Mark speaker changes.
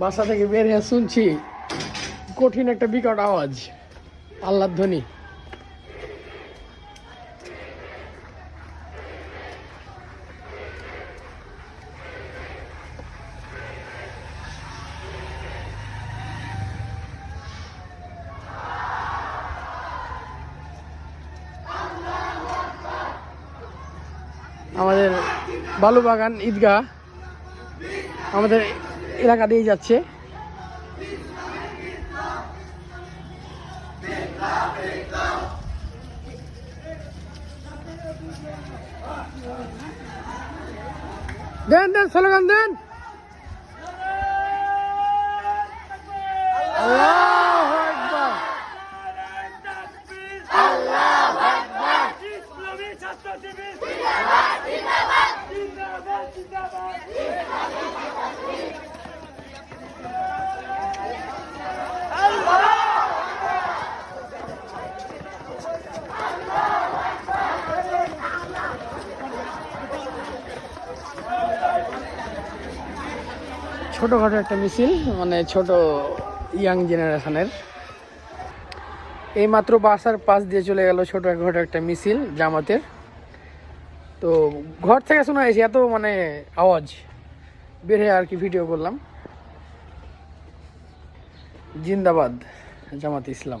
Speaker 1: বাসা থেকে বের হয়ে শুনছি, কঠিন একটা বিকট আওয়াজ। আল্লাহর ধ্বনি আমাদের বালুবাগান ঈদগাহ, আমাদের এলাকা দিয়ে যাচ্ছে। দেন দেন স্লোগান দেন। ছোটোখাটো একটা মিছিল মানে ছোট ইয়াং জেনারেশনের। এই মাত্র বাসার পাশ দিয়ে চলে গেল ছোটোখাটো একটা মিছিল জামাতের। তো ঘর থেকে শোনা হয়েছে এত মানে আওয়াজ। বের হয়ে আর কি ভিডিও করলাম। জিন্দাবাদ, জামাত ইসলাম।